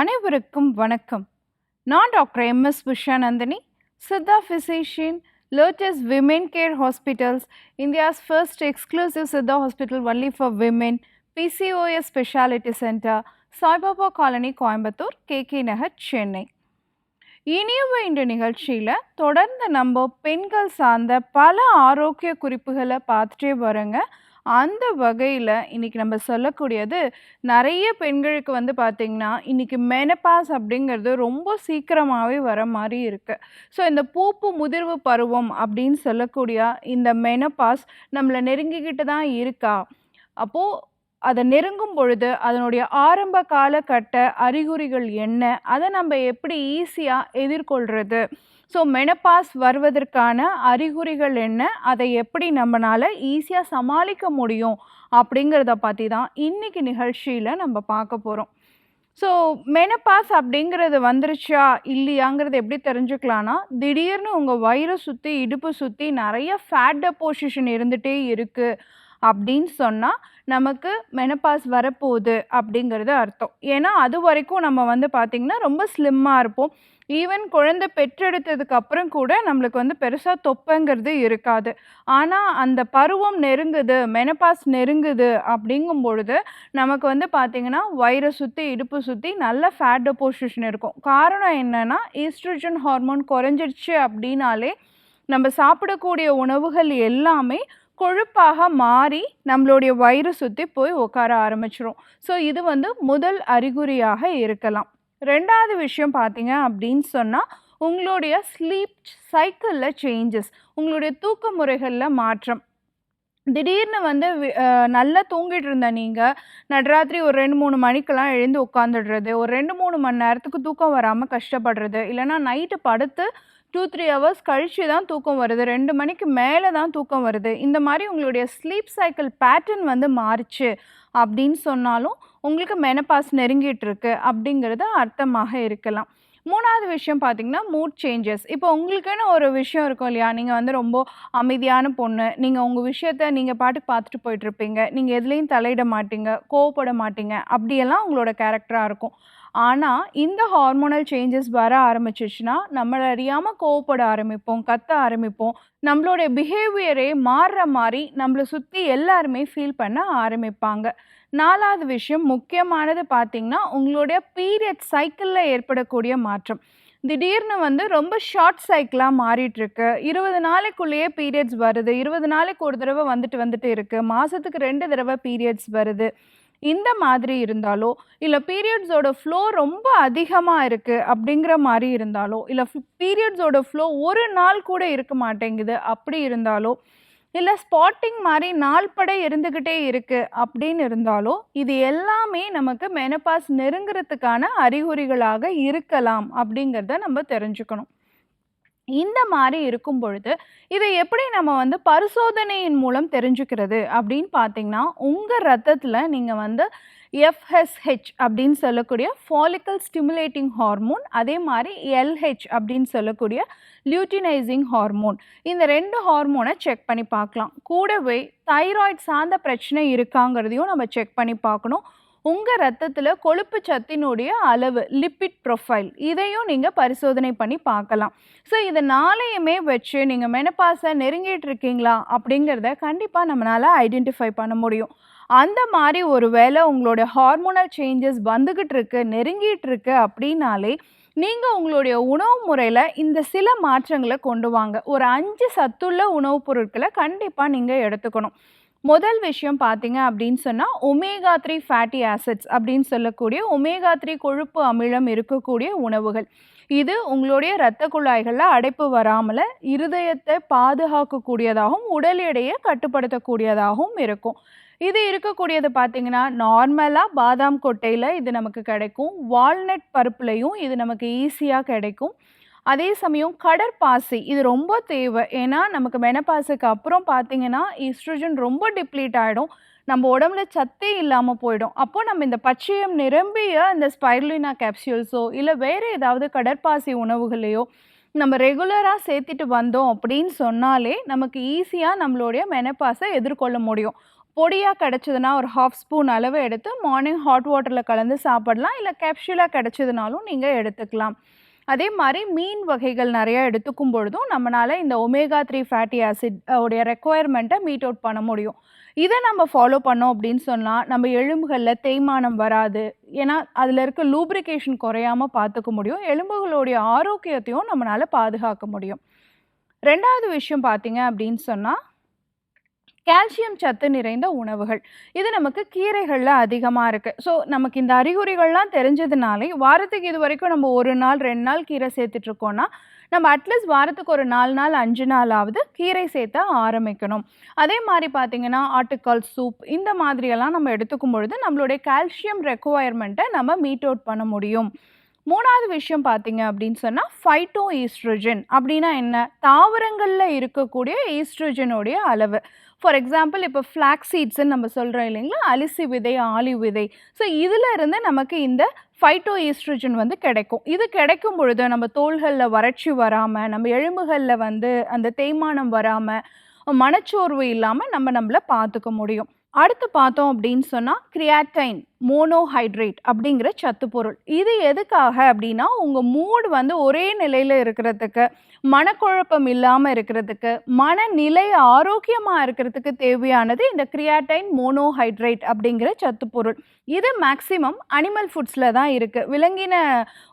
அனைவருக்கும் வணக்கம். நான் doctor M. S. Pusha Nandini Siddha physician Lotus Women Care Hospitals India's first exclusive Siddha hospital only for women PCOS speciality centre Saibaba colony Coimbatore KK Nagar Chennai. இனியவ இந்த நிகழ்ச்சியில் தொடர்ந்து நம்ம பெண்கள் சார்ந்த பல ஆரோக்கிய குறிப்புகளை பார்த்துட்டே வரோங்க அந்த வகையில் இன்றைக்கி நம்ம சொல்லக்கூடியது நிறைய பெண்களுக்கு வந்து பார்த்திங்கன்னா இன்றைக்கி மெனபாஸ் அப்படிங்கிறது ரொம்ப சீக்கிரமாகவே வர மாதிரி இருக்குது ஸோ இந்த பூப்பு முதிர்வு பருவம் அப்படின்னு சொல்லக்கூடிய இந்த மெனபாஸ் நம்மளை நெருங்கிக்கிட்டு தான் இருக்கா? அப்போது அதை நெருங்கும் பொழுது அதனுடைய ஆரம்ப காலகட்ட அறிகுறிகள் என்ன? அதை நம்ம எப்படி ஈஸியாக எதிர்கொள்கிறது ஸோ மெனப்பாஸ் வருவதற்கான அறிகுறிகள் என்ன? அதை எப்படி நம்மளால் ஈஸியாக சமாளிக்க முடியும்? அப்படிங்கிறத பற்றி தான் இன்றைக்கி நிகழ்ச்சியில் நம்ம பார்க்க போகிறோம் ஸோ மெனப்பாஸ் அப்படிங்கிறது வந்துருச்சா? இல்லையாங்கிறது எப்படி தெரிஞ்சுக்கலான்னா திடீர்னு உங்கள் வயிறை சுற்றி இடுப்பு சுற்றி நிறைய ஃபேட் டெப்போசிஷன் இருந்துகிட்டே இருக்குது அப்படின்னு சொன்னால் நமக்கு மெனப்பாஸ் வரப்போகுது அப்படிங்கிறது அர்த்தம். ஏன்னா அது வரைக்கும் நம்ம வந்து பார்த்திங்கன்னா ரொம்ப ஸ்லிம்மாக இருப்போம். ஈவன் குழந்தை பெற்றெடுத்ததுக்கு அப்புறம் கூட நம்மளுக்கு வந்து பெருசாக தொப்பைங்கிறது இருக்காது. ஆனால் அந்த பருவம் நெருங்குது மெனப்பாஸ் நெருங்குது அப்படிங்கும் பொழுது நமக்கு வந்து பார்த்திங்கன்னா வயிறை சுற்றி இடுப்பு சுற்றி நல்ல ஃபேட் டெப்போசிஷன் இருக்கும். காரணம் என்னென்னா ஈஸ்ட்ரோஜன் ஹார்மோன் குறைஞ்சிருச்சு அப்படின்னாலே நம்ம சாப்பிடக்கூடிய உணவுகள் எல்லாமே கொழுப்பாக மாறி நம்மளுடைய வயிறு சுற்றி போய் உட்கார ஆரம்பிச்சிரும். ஸோ இது வந்து முதல் அறிகுறியாக இருக்கலாம். ரெண்டாவது விஷயம் பார்த்தீங்க அப்படின்னு சொன்னால் உங்களுடைய ஸ்லீப் சைக்கிளில் சேஞ்சஸ் உங்களுடைய தூக்க முறைகளில் மாற்றம். திடீர்னு வந்து நல்லா தூங்கிட்டு இருந்த நீங்கள் நடுராத்திரி ஒரு ரெண்டு மூணு மணிக்கெல்லாம் எழுந்து உட்காந்துடுறது ஒரு ரெண்டு மூணு மணி நேரத்துக்கு தூக்கம் வராமல் கஷ்டப்படுறது இல்லைன்னா நைட்டு படுத்து டூ த்ரீ ஹவர்ஸ் கழிச்சு தான் தூக்கம் வருது ரெண்டு மணிக்கு மேலே தான் தூக்கம் வருது. இந்த மாதிரி உங்களுடைய ஸ்லீப் சைக்கிள் பேட்டர்ன் வந்து மாறுச்சு. அப்படின்னு சொன்னாலும் உங்களுக்கு மெனப்பாஸ் நெருங்கிட்டு இருக்கு அப்படிங்கிறது அர்த்தமாக இருக்கலாம். மூணாவது விஷயம் பார்த்திங்கன்னா மூட் சேஞ்சஸ் இப்போ உங்களுக்குன்னு ஒரு விஷயம் இருக்கும் இல்லையா? நீங்கள் வந்து ரொம்ப அமைதியான பொண்ணு. நீங்கள் உங்கள் விஷயத்த நீங்கள் பாட்டு பார்த்துட்டு போயிட்டுருப்பீங்க நீங்கள் எதுலேயும் தலையிட மாட்டீங்க கோவப்பட மாட்டீங்க. அப்படியெல்லாம் உங்களோட கேரக்டராக இருக்கும். ஆனால் இந்த ஹார்மோனல் சேஞ்சஸ் வர ஆரம்பிச்சிச்சுன்னா நம்மளை அறியாமல் கோவப்பட ஆரம்பிப்போம் கத்த ஆரம்பிப்போம். நம்மளுடைய பிஹேவியரே மாறுற மாதிரி நம்மளை சுற்றி எல்லாருமே ஃபீல் பண்ண ஆரம்பிப்பாங்க. நாலாவது விஷயம் முக்கியமானது பார்த்திங்கன்னா உங்களுடைய பீரியட் சைக்கிளில் ஏற்படக்கூடிய மாற்றம். திடீர்னு வந்து ரொம்ப ஷார்ட் சைக்கிளாக மாறிட்டுருக்கு. இருபது நாளைக்குள்ளேயே பீரியட்ஸ் வருது. இருபது நாளைக்கு ஒரு தடவை வந்துட்டு வந்துட்டு இருக்குது மாதத்துக்கு ரெண்டு தடவை பீரியட்ஸ் வருது. இந்த மாதிரி இருந்தாலோ இல்லை பீரியட்ஸோட ஃப்ளோ ரொம்ப அதிகமாக இருக்குது அப்படிங்கிற மாதிரி இருந்தாலோ இல்லை பீரியட்ஸோட ஃப்ளோ ஒரு நாள் கூட இருக்க மாட்டேங்குது அப்படி இருந்தாலோ இல்லை ஸ்பாட்டிங் மாதிரி நாள்பட இருந்துக்கிட்டே இருக்குது அப்படின்னு இருந்தாலோ இது எல்லாமே நமக்கு மெனப்பாஸ் நெருங்குறதுக்கான அறிகுறிகளாக இருக்கலாம் அப்படிங்கிறத நம்ம தெரிஞ்சுக்கணும். இந்த மாதிரி இருக்கும் பொழுது இதை எப்படி நம்ம வந்து பரிசோதனையின் மூலம் தெரிஞ்சுக்கிறது அப்படின்னு பார்த்தீங்கன்னா உங்கள் ரத்தத்தில் நீங்கள் வந்து எஃப்எஸ்ஹெச் அப்படின்னு சொல்லக்கூடிய ஃபாலிக்கல் ஸ்டிமுலேட்டிங் ஹார்மோன் அதே மாதிரி எல்ஹெச் அப்படின்னு சொல்லக்கூடிய லியூட்டினைசிங் ஹார்மோன் இந்த ரெண்டு ஹார்மோனை செக் பண்ணி பார்க்கலாம். கூடவே தைராய்டு சார்ந்த பிரச்சனை இருக்காங்கிறதையும் நம்ம செக் பண்ணி பார்க்கணும். உங்கள் ரத்தத்தில் கொழுப்பு சத்தினுடைய அளவு லிப்பிட் ப்ரொஃபைல் இதையும் நீங்கள் பரிசோதனை பண்ணி பார்க்கலாம். ஸோ இது நாளையுமே வச்சு நீங்கள் மெனப்பாஸை நெருங்கிட்டு இருக்கீங்களா அப்படிங்கிறத கண்டிப்பாக நம்மளால் ஐடென்டிஃபை பண்ண முடியும். அந்த மாதிரி ஒரு வேளை உங்களோட ஹார்மோனல் சேஞ்சஸ் வந்துக்கிட்டு இருக்கு நெருங்கிட்டு இருக்கு அப்படின்னாலே நீங்கள் உங்களுடைய உணவு முறையில் இந்த சில மாற்றங்களை கொண்டு வாங்க. ஒரு அஞ்சு சத்துள்ள உணவுப் பொருட்களை கண்டிப்பாக நீங்கள் எடுத்துக்கணும். முதல் விஷயம் பார்த்தீங்க அப்படின்னு சொன்னால் ஒமேகா த்ரீ ஃபேட்டி ஆசிட்ஸ் அப்படின்னு சொல்லக்கூடிய ஒமேகா த்ரீ கொழுப்பு அமிலம் இருக்கக்கூடிய உணவுகள். இது உங்களுடைய இரத்த குழாய்களில் அடைப்பு வராமல் இருதயத்தை பாதுகாக்கக்கூடியதாகவும் உடல் எடையை கட்டுப்படுத்தக்கூடியதாகவும் இருக்கும். இது இருக்கக்கூடியது பார்த்திங்கன்னா நார்மலாக பாதாம் கொட்டையில் இது நமக்கு கிடைக்கும். வால்நட் பருப்புலையும் இது நமக்கு ஈஸியாக கிடைக்கும். அதே சமயம் கடற்பாசி இது ரொம்ப தேவை. ஏன்னா நமக்கு மெனப்பாசுக்கு அப்புறம் பார்த்தீங்கன்னா ஈஸ்ட்ரோஜன் ரொம்ப டிப்ளீட் ஆகிடும் நம்ம உடம்புல சத்தே இல்லாமல் போயிடும். அப்போ நம்ம இந்த பச்சையம் நிரம்பிய இந்த ஸ்பைர்லினா கேப்சியூல்ஸோ இல்லை வேறு ஏதாவது கடற்பாசி உணவுகளையோ நம்ம ரெகுலராக சேர்த்துட்டு வந்தோம் அப்படின்னு சொன்னாலே நமக்கு ஈஸியாக நம்மளுடைய மெனப்பாஸை எதிர்கொள்ள முடியும். பொடியாக கிடச்சதுன்னா ஒரு ஹாஃப் ஸ்பூன் அளவு எடுத்து மார்னிங் ஹாட் வாட்டரில் கலந்து சாப்பிடலாம். இல்லை கேப்சூலாக கிடச்சதுனாலும் நீங்கள் எடுத்துக்கலாம். அதே மாதிரி மீன் வகைகள் நிறையா எடுத்துக்கும் பொழுதும் நம்மளால் இந்த ஒமேகா த்ரீ ஃபேட்டி ஆசிட் உடைய ரெக்குவயர்மெண்ட்டை மீட் அவுட் பண்ண முடியும். இதை நம்ம ஃபாலோ பண்ணோம் அப்படின்னு சொன்னால் நம்ம எலும்புகளில் தேய்மானம் வராது. ஏன்னா அதில் இருக்க லூப்ரிகேஷன் குறையாமல் பார்த்துக்க முடியும். எலும்புகளுடைய ஆரோக்கியத்தையும் நம்மளால் பாதுகாக்க முடியும். ரெண்டாவது விஷயம் பார்த்தீங்க அப்படின்னு சொன்னால் கால்சியம் சத்து நிறைந்த உணவுகள். இது நமக்கு கீரைகளில் அதிகமாக இருக்குது ஸோ நமக்கு இந்த அறிகுறிகள்லாம் தெரிஞ்சதுனாலே வாரத்துக்கு இது வரைக்கும் நம்ம ஒரு நாள் ரெண்டு நாள் கீரை சேர்த்துட்ருக்கோன்னா நம்ம அட்லீஸ்ட் வாரத்துக்கு ஒரு நாலு நாள் அஞ்சு நாளாவது கீரை சேர்த்த ஆரம்பிக்கணும். அதே மாதிரி பார்த்திங்கன்னா ஆட்டுக்கால் சூப் இந்த மாதிரியெல்லாம் நம்ம எடுத்துக்கும் பொழுது நம்மளுடைய கால்சியம் ரெக்குவயர்மெண்ட்டை நம்ம மீட் அவுட் பண்ண முடியும். மூணாவது விஷயம் பார்த்தீங்க அப்படின்னு சொன்னால் ஃபைட்டோ ஈஸ்ட்ரோஜன் அப்படின்னா என்ன? தாவரங்களில் இருக்கக்கூடிய ஈஸ்ட்ரோஜனுடைய அளவு. ஃபார் எக்ஸாம்பிள் இப்போ ஃப்ளாக் சீட்ஸ்ன்னு நம்ம சொல்கிறோம் இல்லைங்களா? அலிசி விதை ஆலிவ் விதை. ஸோ இதில் இருந்து நமக்கு இந்த ஃபைட்டோ ஈஸ்ட்ரஜன் வந்து கிடைக்கும். இது கிடைக்கும் பொழுது நம்ம தோள்களில் வறட்சி வராமல் நம்ம எலும்புகளில் வந்து அந்த தேய்மானம் வராமல் மனச்சோர்வு இல்லாமல் நம்ம நம்மளை பார்த்துக்க முடியும். அடுத்து பார்த்தோம் அப்படின்னு சொன்னால் கிரியாட்டைன் மோனோஹைட்ரேட் அப்படிங்கிற சத்து பொருள். இது எதுக்காக அப்படின்னா உங்கள் மூடு வந்து ஒரே நிலையில் இருக்கிறதுக்கு மனக்குழப்பம் இல்லாமல் இருக்கிறதுக்கு மனநிலை ஆரோக்கியமாக இருக்கிறதுக்கு தேவையானது இந்த கிரியாட்டைன் மோனோஹைட்ரேட் அப்படிங்கிற சத்து பொருள். இது மேக்சிமம் அனிமல் ஃபுட்ஸில் தான் இருக்குது விலங்கின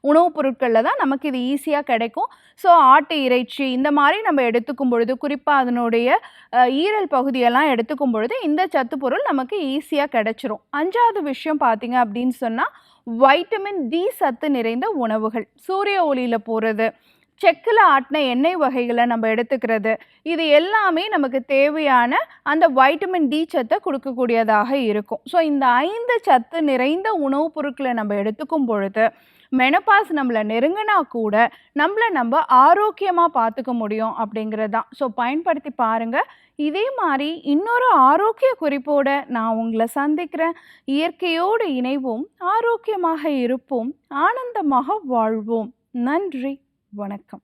உணவுப் பொருட்களில் தான் நமக்கு இது ஈஸியாக கிடைக்கும். ஸோ ஆட்டு இறைச்சி இந்த மாதிரி நம்ம எடுத்துக்கும் பொழுது குறிப்பாக அதனுடைய ஈரல் பகுதியெல்லாம் எடுத்துக்கும் பொழுது இந்த சத்து பொருள் நமக்கு ஈஸியாக கிடைச்சிரும். அஞ்சாவது விஷயம் பார்த்தீங்க அப்படின்னு சொன்னால் வைட்டமின் டி சத்து நிறைந்த உணவுகள். சூரிய ஒளியில் போகிறது செக்கில் ஆட்டின எண்ணெய் வகைகளை நம்ம எடுத்துக்கிறது இது எல்லாமே நமக்கு தேவையான அந்த வைட்டமின் டி சத்தை கொடுக்கக்கூடியதாக இருக்கும். ஸோ இந்த ஐந்து சத்து நிறைந்த உணவுப் பொருட்களை நம்ம எடுத்துக்கும் பொழுது மெனப்பாஸ் நம்மளை நெருங்கினா கூட நம்மளை நம்ம ஆரோக்கியமாக பார்த்துக்க முடியும் அப்படிங்கிறது தான். ஸோ பயன்படுத்தி பாருங்கள் இதே மாதிரி இன்னொரு ஆரோக்கிய குறிப்போடு நான் உங்களை சந்திக்கிறேன். இயற்கையோடு இணைவோம் ஆரோக்கியமாக இருப்போம் ஆனந்தமாக வாழ்வோம். நன்றி வணக்கம்.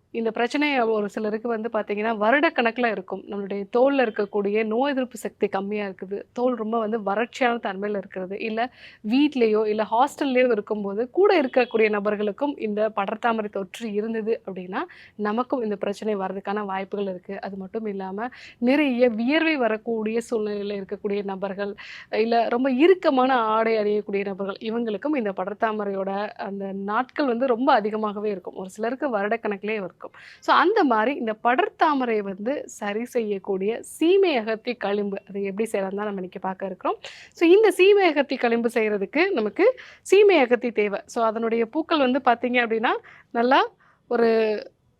இந்த பிரச்சனை ஒரு சிலருக்கு வந்து பார்த்தீங்கன்னா வருடக்கணக்கில் இருக்கும். நம்மளுடைய தோலில் இருக்கக்கூடிய நோய் எதிர்ப்பு சக்தி கம்மியாக இருக்குது. தோல் ரொம்ப வந்து வறட்சியான தன்மையில் இருக்கிறது. இல்லை வீட்லேயோ இல்லை ஹாஸ்டல்லையோ இருக்கும்போது கூட இருக்கக்கூடிய நபர்களுக்கும் இந்த படர்தாமரை தொற்று இருந்தது அப்படின்னா நமக்கும் இந்த பிரச்சனை வர்றதுக்கான வாய்ப்புகள் இருக்குது அது மட்டும் இல்லாமல் நிறைய வியர்வை வரக்கூடிய சூழ்நிலையில் இருக்கக்கூடிய நபர்கள் இல்லை ரொம்ப இறுக்கமான ஆடை அணியக்கூடிய நபர்கள் இவங்களுக்கும் இந்த படர்தாமரையோட அந்த நாட்கள் வந்து ரொம்ப அதிகமாகவே இருக்கும். ஒரு சிலருக்கு வருடக்கணக்கிலே இருக்கும் ஸோ அந்த மாதிரி இந்த படர்தாமரை வந்து சரி செய்யக்கூடிய சீமை அகத்தி களிம்பு அது எப்படி செய்யலாம் தான் நம்ம இன்னைக்கு பார்க்க இருக்கிறோம். ஸோ இந்த சீமை அகத்தி களிம்பு செய்கிறதுக்கு நமக்கு சீமை அகத்தி தேவை. ஸோ அதனுடைய பூக்கள் வந்து பார்த்தீங்க அப்படின்னா நல்லா ஒரு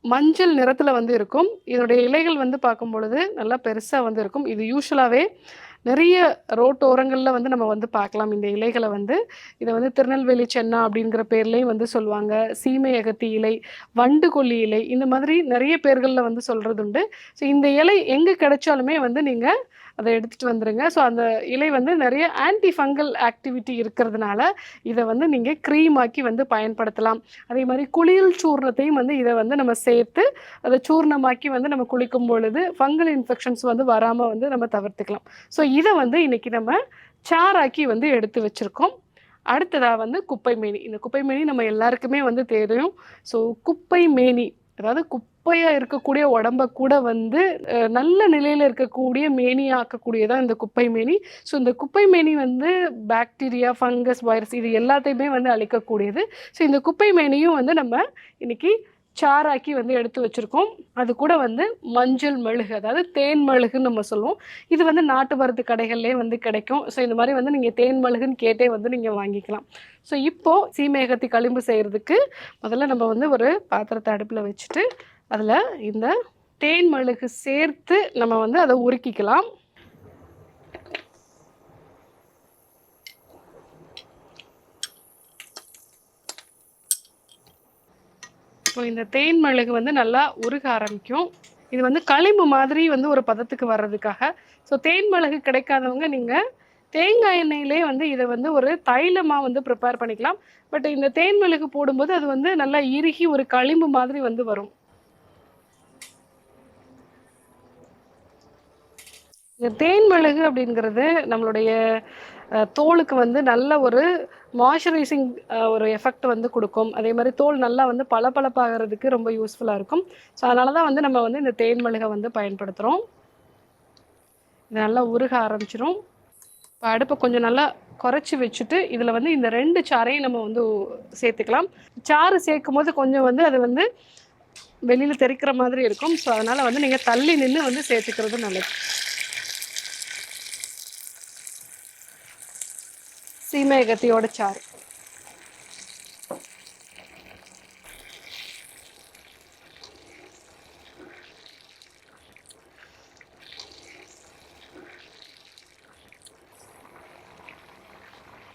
மஞ்சள் நிறத்தில் வந்து இருக்கும். இதனுடைய இலைகள் வந்து பார்க்கும் பொழுது நல்லா பெருசாக வந்து இருக்கும். இது யூஸ்வலாகவே நிறைய ரோட்டோரங்களில் வந்து நம்ம வந்து பார்க்கலாம். இந்த இலைகளை வந்து இதை வந்து திருநெல்வேலி சென்னா அப்படிங்கிற பேர்லேயும் வந்து சொல்லுவாங்க. சீமை அகத்தி இலை வண்டு கொல்லி இலை இந்த மாதிரி நிறைய பேர்களில் வந்து சொல்கிறது உண்டு ஸோ இந்த இலை எங்கே கிடைச்சாலுமே வந்து நீங்கள் அதை எடுத்துகிட்டு வந்துடுங்க ஸோ அந்த இலை வந்து நிறைய ஆன்டி ஃபங்கல் ஆக்டிவிட்டி இருக்கிறதுனால இதை வந்து நீங்கள் க்ரீம் ஆக்கி வந்து பயன்படுத்தலாம். அதே மாதிரி குளியல் சூர்ணத்தையும் வந்து இதை வந்து நம்ம சேர்த்து அதை சூர்ணமாக்கி வந்து நம்ம குளிக்கும் பொழுது ஃபங்கல் இன்ஃபெக்ஷன்ஸ் வந்து வராமல் வந்து நம்ம தவிர்த்துக்கலாம். ஸோ இதை வந்து இன்றைக்கி நம்ம சாராக்கி வந்து எடுத்து வச்சுருக்கோம். அடுத்ததாக வந்து குப்பை மேனி இந்த குப்பை மேனி நம்ம எல்லாருக்குமே வந்து தெரியும். ஸோ குப்பை மேனி அதாவது குப்பையாக இருக்கக்கூடிய உடம்ப கூட வந்து நல்ல நிலையில் இருக்கக்கூடிய மேனியாக்கக்கூடியதான் இந்த குப்பை மேனி. ஸோ இந்த குப்பை மேனி வந்து பாக்டீரியா ஃபங்கஸ் வைரஸ் இது எல்லாத்தையுமே வந்து அழிக்கக்கூடியது. ஸோ இந்த குப்பை மேனியும் வந்து நம்ம இன்னைக்கு சாராக்கி வந்து எடுத்து வச்சுருக்கோம். அது கூட வந்து மஞ்சள் மெழுகு அதாவது தேன் மெழுகுன்னு நம்ம சொல்லுவோம். இது வந்து நாட்டு மருந்து கடைகள்லேயே வந்து கிடைக்கும். ஸோ இந்த மாதிரி வந்து நீங்கள் தேன் மெழுகுன்னு கேட்டே வந்து நீங்கள் வாங்கிக்கலாம். ஸோ இப்போது சீமேகத்தி களிம்பு செய்கிறதுக்கு முதல்ல நம்ம வந்து ஒரு பாத்திரத்தை அடுப்பில் வச்சுட்டு அதில் இந்த தேன் மெழுகு சேர்த்து நம்ம வந்து அதை உருக்கிக்கலாம். ஸோ இந்த தேன் மெழுகு வந்து நல்லா உருக ஆரம்பிக்கும். இது வந்து களிம்பு மாதிரி வந்து ஒரு பதத்துக்கு வர்றதுக்காக. ஸோ தேன் மிளகு கிடைக்காதவங்க நீங்கள் தேங்காய் எண்ணெயிலே வந்து இதை வந்து ஒரு தைலமாக வந்து ப்ரிப்பேர் பண்ணிக்கலாம். பட் இந்த தேன் மிளகு போடும்போது அது வந்து நல்லா இறுகி ஒரு களிம்பு மாதிரி வந்து வரும். இந்த தேன் மிளகு அப்படிங்கிறது நம்மளுடைய தோலுக்கு வந்து நல்ல ஒரு மாய்ஸ்சரைசிங் ஒரு எஃபெக்ட் வந்து கொடுக்கும். அதே மாதிரி தோல் நல்லா வந்து பளபளப்பாகிறதுக்கு ரொம்ப யூஸ்ஃபுல்லாக இருக்கும். ஸோ அதனால தான் வந்து நம்ம வந்து இந்த தேன் மிளகை வந்து பயன்படுத்துகிறோம் இது நல்லா உருக ஆரம்பிச்சிடும் இப்போ அடுப்பை கொஞ்சம் நல்லா குறைச்சி வச்சுட்டு இதில் வந்து இந்த ரெண்டு சாறையும் நம்ம வந்து சேர்த்துக்கலாம். சாறு சேர்க்கும் போது கொஞ்சம் வந்து அது வந்து வெளியில் தெறிக்கிற மாதிரி இருக்கும். ஸோ அதனால் வந்து நீங்கள் தள்ளி நின்று வந்து சேர்த்துக்கிறது நல்லது. சீமேகத்தையோட சாறு.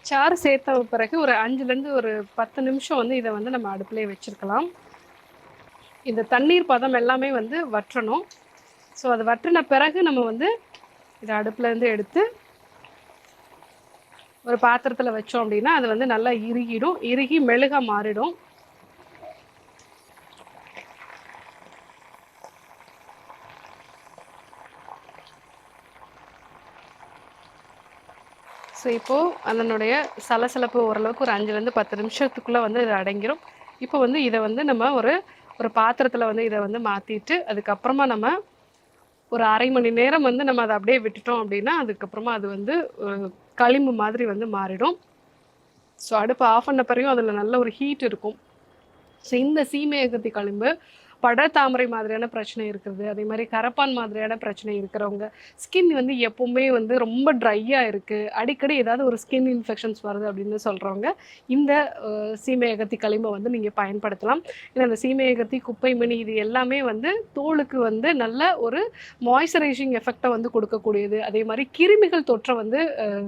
சாறு சேர்த்த பிறகு ஒரு அஞ்சுலேருந்து ஒரு பத்து நிமிஷம் வந்து இதை வந்து நம்ம அடுப்புலேயே வச்சுருக்கலாம். இந்த தண்ணீர் பதம் எல்லாமே வந்து வற்றணும். ஸோ அது வற்றின பிறகு நம்ம வந்து இதை அடுப்புலேருந்து எடுத்து ஒரு பாத்திரத்தில் வச்சோம் அப்படின்னா அது வந்து நல்லா இறுகிடும் இறுகி மெழுகா மாறிடும். ஸோ இப்போது அதனுடைய சலசலப்பு ஓரளவுக்கு ஒரு அஞ்சுலேருந்து பத்து நிமிஷத்துக்குள்ளே வந்து இது அடங்கிடும் இப்போ வந்து இதை வந்து நம்ம ஒரு ஒரு பாத்திரத்தில் வந்து இதை வந்து மாற்றிட்டு அதுக்கப்புறமா நம்ம ஒரு அரை மணி நேரம் வந்து நம்ம அதை அப்படியே விட்டுட்டோம் அப்படின்னா அதுக்கப்புறமா அது வந்து களிம்பு மாதிரி வந்து மாறிடும். ஸோ அடுப்பு ஆஃப் பண்ண பிறகும் அதில் நல்ல ஒரு ஹீட் இருக்கும். ஸோ இந்த சீமையகத்தி களிம்பு படத்தாமரை மாதிரியான பிரச்சனை இருக்கிறது அதே மாதிரி கரப்பான் மாதிரியான பிரச்சனை இருக்கிறவங்க. ஸ்கின் வந்து எப்பவுமே வந்து ரொம்ப ட்ரையாக இருக்குது அடிக்கடி ஏதாவது ஒரு ஸ்கின் இன்ஃபெக்ஷன்ஸ் வருது அப்படின்னு சொல்கிறவங்க இந்த சீமையகத்தி களிம்பை வந்து நீங்கள் பயன்படுத்தலாம். ஏன்னா அந்த சீமையகத்தி குப்பை மணி இது எல்லாமே வந்து தோலுக்கு வந்து நல்ல ஒரு மாய்ஸ்சரைசிங் எஃபெக்டை வந்து கொடுக்கக்கூடியது. அதே மாதிரி கிருமிகள் தொற்றை வந்து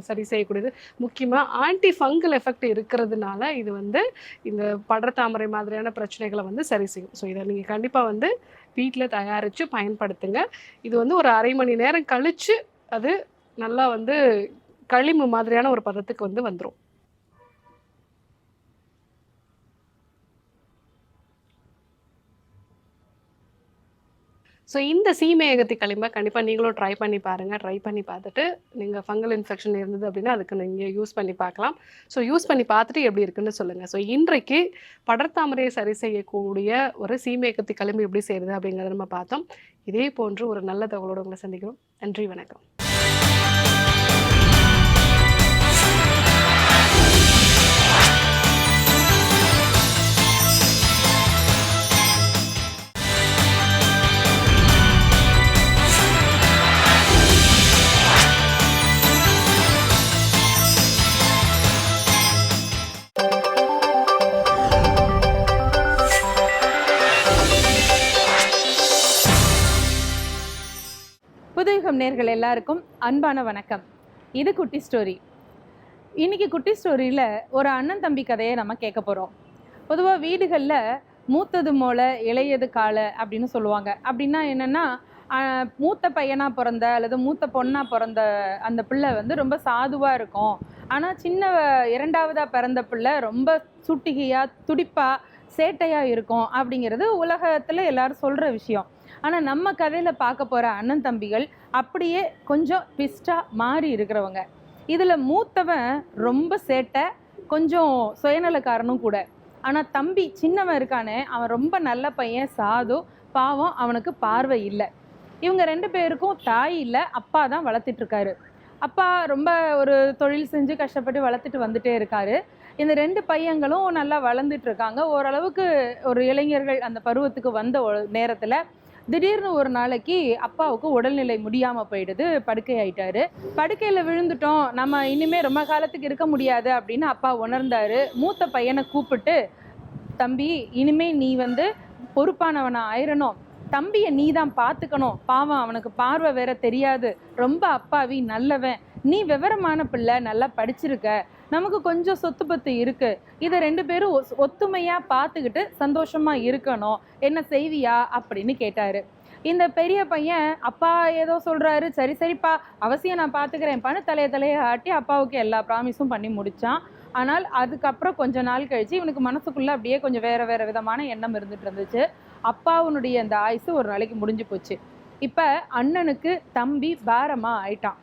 சரி செய்யக்கூடியது. முக்கியமாக ஆன்டி ஃபங்கல் எஃபெக்ட் இருக்கிறதுனால இது வந்து இந்த படத்தாமரை மாதிரியான பிரச்சனைகளை வந்து சரி செய்யும். ஸோ இதை நீங்கள் கண்டிப்பாக வந்து வீட்டில் தயாரித்து பயன்படுத்துங்க. இது வந்து ஒரு அரை மணி நேரம் கழித்து அது நல்லா வந்து களிம்பு மாதிரியான ஒரு பதத்துக்கு வந்து வந்துடும் ஸோ இந்த சீமையகத்தி களிம்பை கண்டிப்பாக நீங்களும் ட்ரை பண்ணி பாருங்கள் ட்ரை பண்ணி பார்த்துட்டு நீங்கள் ஃபங்கல் இன்ஃபெக்ஷன் இருந்தது அப்படின்னா அதுக்கு நீங்கள் யூஸ் பண்ணி பார்க்கலாம். ஸோ யூஸ் பண்ணி பார்த்துட்டு எப்படி இருக்குன்னு சொல்லுங்கள் ஸோ இன்றைக்கு படர்தாமரையை சரி செய்யக்கூடிய ஒரு சீமையகத்தி களிம்பு எப்படி செய்கிறது அப்படிங்கிறத நம்ம பார்த்தோம். இதே போன்று ஒரு நல்ல தகவலோடு உங்களை சந்திக்கிறோம். நன்றி வணக்கம். நேர்கள் எல்லாருக்கும் அன்பான வணக்கம். இது குட்டி ஸ்டோரி. இன்னைக்கு குட்டி ஸ்டோரியில் ஒரு அண்ணன் தம்பி கதையை நம்ம கேட்க போகிறோம் பொதுவாக வீடுகளில் மூத்தது மோளை இளையது காலை அப்படின்னு சொல்லுவாங்க. அப்படின்னா என்னென்னா மூத்த பையனாக பிறந்த அல்லது மூத்த பொண்ணாக பிறந்த அந்த பிள்ளை வந்து ரொம்ப சாதுவாக இருக்கும். ஆனால் சின்ன இரண்டாவதாக பிறந்த பிள்ளை ரொம்ப சுட்டிகையாக துடிப்பாக சேட்டையாக இருக்கும் அப்படிங்கிறது உலகத்தில் எல்லாரும் சொல்கிற விஷயம். ஆனால் நம்ம கதையில் பார்க்க போகிற அண்ணன் தம்பிகள் அப்படியே கொஞ்சம் பிஸ்டாக மாறி இருக்கிறவங்க. இதில் மூத்தவன் ரொம்ப சேட்டை கொஞ்சம் சுயநலக்காரனும் கூட. ஆனால் தம்பி சின்னவன் இருக்கானே அவன் ரொம்ப நல்ல பையன் சாது பாவம் அவனுக்கு பார்வை இல்லை. இவங்க ரெண்டு பேருக்கும் தாய் இல்லை அப்பா தான் வளர்த்துட்ருக்காரு அப்பா ரொம்ப ஒரு தொழில் செஞ்சு கஷ்டப்பட்டு வளர்த்துட்டு வந்துட்டே இருக்காரு. இந்த ரெண்டு பையங்களும் நல்லா வளர்ந்துட்டு இருக்காங்க. ஓரளவுக்கு ஒரு இளைஞர்கள் அந்த பருவத்துக்கு வந்த நேரத்தில் திடீர்னு ஒரு நாளைக்கு அப்பாவுக்கு உடல்நிலை முடியாமல் போயிடுது படுக்கை ஆயிட்டாரு. படுக்கையில் விழுந்துட்டோம். நம்ம இனிமே ரொம்ப காலத்துக்கு இருக்க முடியாது அப்படின்னு அப்பா உணர்ந்தாரு. மூத்த பையனை கூப்பிட்டு தம்பி இனிமே நீ வந்து பொறுப்பானவனா ஆயிரணும். தம்பியை நீ தான் பார்த்துக்கணும் பாவம் அவனுக்கு பார்வை வேற தெரியாது. ரொம்ப அப்பாவி நல்லவன். நீ விவரமான பிள்ளை நல்லா படிச்சிருக்க. நமக்கு கொஞ்சம் சொத்து பத்து இருக்கு. இதை ரெண்டு பேரும் ஒஸ்- ஒத்துமையா பார்த்துக்கிட்டு சந்தோஷமா இருக்கணும். என்ன செய்வியா? அப்படின்னு கேட்டாரு. இந்த பெரிய பையன் அப்பா ஏதோ சொல்றாரு. சரி சரிப்பா அவசியம் நான் பார்த்துக்கிறேன். பண தலைய தலையை ஆட்டி அப்பாவுக்கு எல்லா ப்ராமிஸும் பண்ணி முடிச்சான். ஆனால் அதுக்கப்புறம் கொஞ்ச நாள் கழிச்சு இவனுக்கு மனசுக்குள்ள அப்படியே கொஞ்சம் வேற வேற விதமான எண்ணம் இருந்துட்டு இருந்துச்சு. அப்பாவுனுடைய அந்த ஆயுசு ஒரு நாளைக்கு முடிஞ்சு போச்சு. இப்ப அண்ணனுக்கு தம்பி பாரமா ஆயிட்டான்.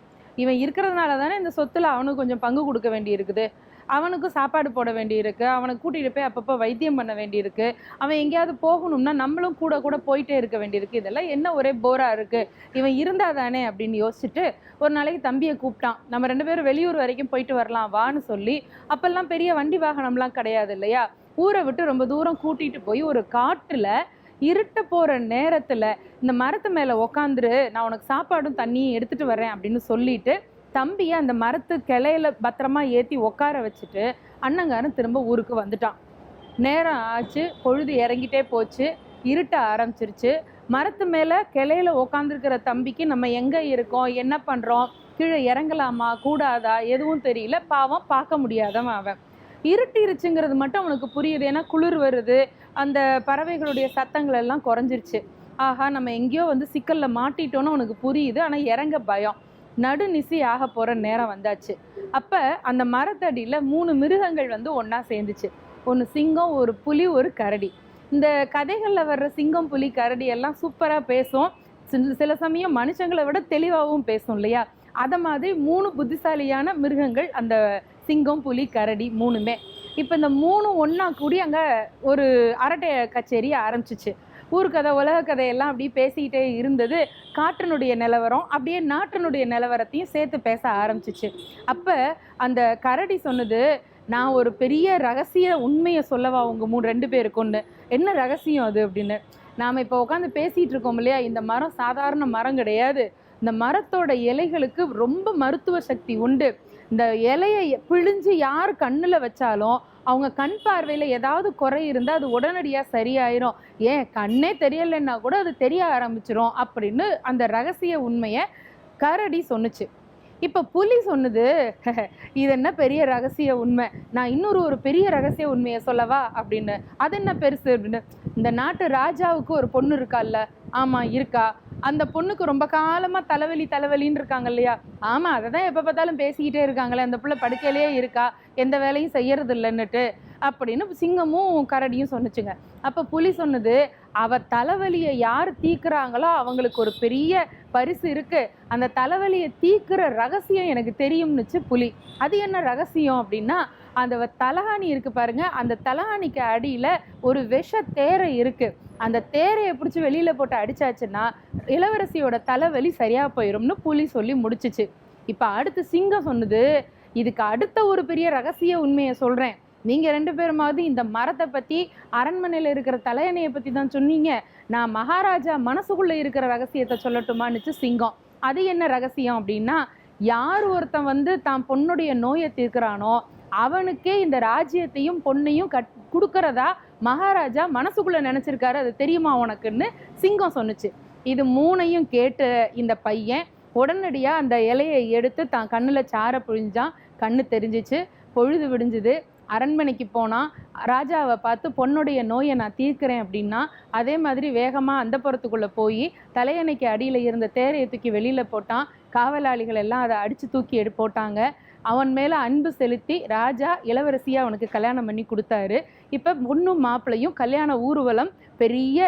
இவன் இருக்கிறதுனால தானே இந்த சொத்துல அவனுக்கு கொஞ்சம் பங்கு கொடுக்க வேண்டி இருக்குது அவனுக்கும் சாப்பாடு போட வேண்டியிருக்கு. அவனை கூட்டிகிட்டு போய் அப்பப்போ வைத்தியம் பண்ண வேண்டியிருக்கு. அவன் எங்கேயாவது போகணும்னா நம்மளும் கூட கூட போயிட்டே இருக்க வேண்டியிருக்கு. இதெல்லாம் என்ன ஒரே போராக இருக்குது இவன் இருந்தா தானே அப்படின்னு யோசிச்சுட்டு ஒரு நாளைக்கு தம்பியை கூப்பிட்டான். நம்ம ரெண்டு பேரும் வெளியூர் வரைக்கும் போயிட்டு வரலாம் வான்னு சொல்லி அப்போல்லாம் பெரிய வண்டி வாகனம்லாம் கிடையாது இல்லையா? ஊரை விட்டு ரொம்ப தூரம் கூட்டிகிட்டு போய் ஒரு காட்டில் இருட்ட போகிற நேரத்தில் இந்த மரத்து மேலே உக்காந்துரு நான் உனக்கு சாப்பாடும் தண்ணியும் எடுத்துகிட்டு வரேன் அப்படின்னு சொல்லிட்டு தம்பியை அந்த மரத்து கிளையில பத்திரமா ஏற்றி உட்கார வச்சுட்டு அண்ணங்காரன் திரும்ப ஊருக்கு வந்துட்டான். நேரம் ஆச்சு பொழுது இறங்கிட்டே போச்சு இருட்ட ஆரம்பிச்சிருச்சு. மரத்து மேலே கிளையில உக்காந்துருக்கிற தம்பிக்கு நம்ம எங்கே இருக்கோம் என்ன பண்ணுறோம் கீழே இறங்கலாமா கூடாதா எதுவும் தெரியல பாவம் பார்க்க முடியாதவன் அவன். இருட்டிருச்சுங்கிறது மட்டும் அவனுக்கு புரியுது. ஏன்னா குளிர் வருது. அந்த பறவைகளுடைய சத்தங்கள் எல்லாம் குறைஞ்சிருச்சு. ஆஹா நம்ம எங்கேயோ வந்து சிக்கலில் மாட்டிட்டோன்னு அவனுக்கு புரியுது. ஆனால் இறங்க பயம். நடுநிசி ஆக போகிற நேரம் வந்தாச்சு. அப்போ அந்த மரத்தடியில் மூணு மிருகங்கள் வந்து ஒன்றா சேர்ந்துச்சு. ஒன்று சிங்கம் ஒரு புலி ஒரு கரடி. இந்த கதைகளில் வர்ற சிங்கம் புலி கரடி எல்லாம் சூப்பராக பேசும். சில- சில சமயம் மனுஷங்களை விட தெளிவாகவும் பேசும் இல்லையா? அதை மாதிரி மூணு புத்திசாலியான மிருகங்கள் அந்த சிங்கம் புலி கரடி மூணுமே. இப்போ இந்த மூணு ஒன்றா கூடி அங்கே ஒரு அரட்டை கச்சேரி ஆரம்பிச்சிச்சு. ஊர்கதை உலக கதையெல்லாம் அப்படியே பேசிக்கிட்டே இருந்தது. காற்றினுடைய நிலவரம் அப்படியே நாட்டினுடைய நிலவரத்தையும் சேர்த்து பேச ஆரம்பிச்சிச்சு. அப்போ அந்த கரடி சொன்னது நான் ஒரு பெரிய ரகசிய உண்மையை சொல்லவா? உங்கள் மூணு ரெண்டு பேருக்கு ஒன்று என்ன ரகசியம் அது? அப்படின்னு. நாம் இப்போ உட்காந்து பேசிகிட்டு இருக்கோம் இல்லையா? இந்த மரம் சாதாரண மரம் கிடையாது. இந்த மரத்தோட இலைகளுக்கு ரொம்ப மருத்துவ சக்தி உண்டு. இந்த இலையை பிழிஞ்சு யார் கண்ணில் வச்சாலும் அவங்க கண் பார்வையில் ஏதாவது குறை இருந்தால் அது உடனடியாக சரியாயிரும். ஏன் கண்ணே தெரியலைன்னா கூட அது தெரிய ஆரம்பிச்சிரும் அப்படின்னு அந்த ரகசிய உண்மையை கரடி சொன்னுச்சு. இப்போ புலி சொன்னது இது என்ன பெரிய ரகசிய உண்மை? நான் இன்னொரு ஒரு பெரிய ரகசிய உண்மையை சொல்லவா அப்படின்னு. அது என்ன பெருசு அப்படின்னு? இந்த நாட்டு ராஜாவுக்கு ஒரு பொண்ணு இருக்கால்ல ஆமா இருக்கா. அந்த பொண்ணுக்கு ரொம்ப காலமா தலைவலி தலைவலின்னு இருக்காங்க இல்லையா? ஆமா அதை தான் எப்ப பார்த்தாலும் பேசிக்கிட்டே இருக்காங்களே அந்த புள்ள படுக்கையிலேயே இருக்கா? எந்த வேலையும் செய்யறது இல்லைன்னுட்டு அப்படின்னு சிங்கமும் கரடியும் சொன்னுச்சுங்க. அப்ப புலி சொன்னது அவ தலைவலியை யார் தீக்குறாங்களோ அவங்களுக்கு ஒரு பெரிய பரிசு இருக்கு. அந்த தலைவலியை தீக்குற ரகசியம் எனக்கு தெரியும்னுச்சு புலி. அது என்ன ரகசியம் அப்படின்னா அந்த வ- தலகாணி இருக்கு பாருங்க. அந்த தலகாணிக்கு அடியில ஒரு விஷ தேரை இருக்கு. அந்த தேரையை பிடிச்சி வெளியில போட்டு அடிச்சாச்சுன்னா இளவரசியோட தலைவலி சரியா போயிடும்னு புலி சொல்லி முடிச்சிச்சு. இப்ப அடுத்து சிங்கம் சொன்னது இதுக்கு அடுத்த ஒரு பெரிய ரகசிய உண்மையை சொல்றேன். நீங்க ரெண்டு பேருமாவது இந்த மரத்தை பத்தி அரண்மனையில இருக்கிற தலையணையை பத்தி தான் சொன்னீங்க. நான் மகாராஜா மனசுக்குள்ள இருக்கிற ரகசியத்தை சொல்லட்டுமான்னுச்சு சிங்கம். அது என்ன ரகசியம் அப்படின்னா யார் ஒருத்தன் வந்து தான் பொண்ணுடைய நோயை தீர்க்கிறானோ அவனுக்கே இந்த ராஜ்யத்தையும் பொண்ணையும் கட் கொடுக்கறதா மகாராஜா மனசுக்குள்ளே நினச்சிருக்காரு. அது தெரியுமா உனக்குன்னு சிங்கம் சொன்னுச்சு. இது மூணையும் கேட்டு இந்த பையன் உடனடியாக அந்த இலையை எடுத்து தான் கண்ணில் சார புழிஞ்சான். கண்ணு தெரிஞ்சிச்சு. பொழுது விடிஞ்சுது. அரண்மனைக்கு போனான் ராஜாவை பார்த்து பொண்ணுடைய நோயை நான் தீர்க்கிறேன் அப்படின்னா அதே மாதிரி வேகமாக அந்த புறத்துக்குள்ளே போய் தலையணைக்கு அடியில் இருந்த தேரையை தூக்கி வெளியில் போட்டான். காவலாளிகள் எல்லாம் அதை அடித்து தூக்கி எடு போட்டாங்க. அவன் மேலே அன்பு செலுத்தி ராஜா இளவரசியாக அவனுக்கு கல்யாணம் பண்ணி கொடுத்தாரு. இப்போ பொண்ணும் மாப்பிள்ளையும் கல்யாண ஊர்வலம் பெரிய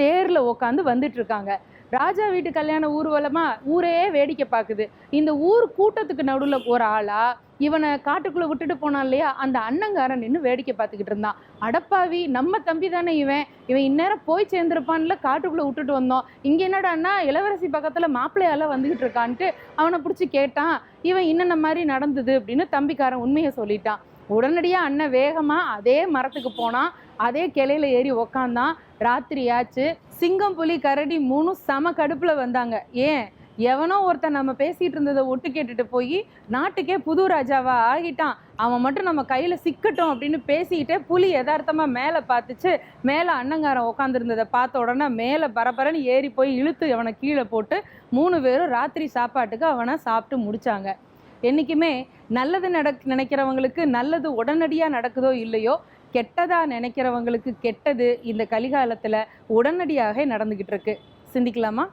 தேரில் உக்காந்து வந்துட்டு இருக்காங்க. ராஜா வீட்டு கல்யாண ஊர்வலமா ஊரே வேடிக்கை பார்க்குது. இந்த ஊர் கூட்டத்துக்கு நடுவில் ஒரு ஆளா இவனை காட்டுக்குள்ளே விட்டுட்டு போனான் இல்லையா? அந்த அண்ணங்காரன் நின்று வேடிக்கை பார்த்துக்கிட்டு இருந்தான். அடப்பாவி நம்ம தம்பி தானே இவன். இவன் இந்நேரம் போய் சேர்ந்துருப்பான்ல காட்டுக்குள்ளே விட்டுட்டு வந்தோம். இங்கே என்னடான்னா இளவரசி பக்கத்தில் மாப்பிள்ளையால வந்துகிட்டு இருக்கான்ட்டு அவனை பிடிச்சி கேட்டான். இவன் என்னென்ன மாதிரி நடந்தது அப்படின்னு தம்பிக்காரன் உண்மையை சொல்லிட்டான். உடனடியாக அண்ணன் வேகமாக அதே மரத்துக்கு போனான். அதே கிளையில ஏறி உக்காந்தான். ராத்திரி ஆச்சு சிங்கம் புலி கரடி மூணும் சம கடுப்பில் வந்தாங்க. ஏன்? எவனோ ஒருத்தன் நம்ம பேசிகிட்டு இருந்ததை ஒட்டு கேட்டுட்டு போய் நாட்டுக்கே புது ராஜாவா ஆகிட்டான். அவன் மட்டும் நம்ம கையில் சிக்கட்டும் அப்படின்னு பேசிக்கிட்டே புலி யதார்த்தமாக மேலே பார்த்துச்சு மேலே அன்னங்காரன் உட்காந்துருந்ததை பார்த்த உடனே மேலே பரபரன்னு ஏறி போய் இழுத்து அவனை கீழே போட்டு மூணு பேரும் ராத்திரி சாப்பாட்டுக்கு அவனை சாப்பிட்டு முடித்தாங்க என்றைக்குமே நல்லது நடக் நினைக்கிறவங்களுக்கு நல்லது உடனடியாக நடக்குதோ இல்லையோ கெட்டதா நினைக்கிறவங்களுக்கு கெட்டது இந்த கலிகாலத்தில் உடனடியாக நடந்துக்கிட்டு இருக்கு. சிந்திக்கலாமா?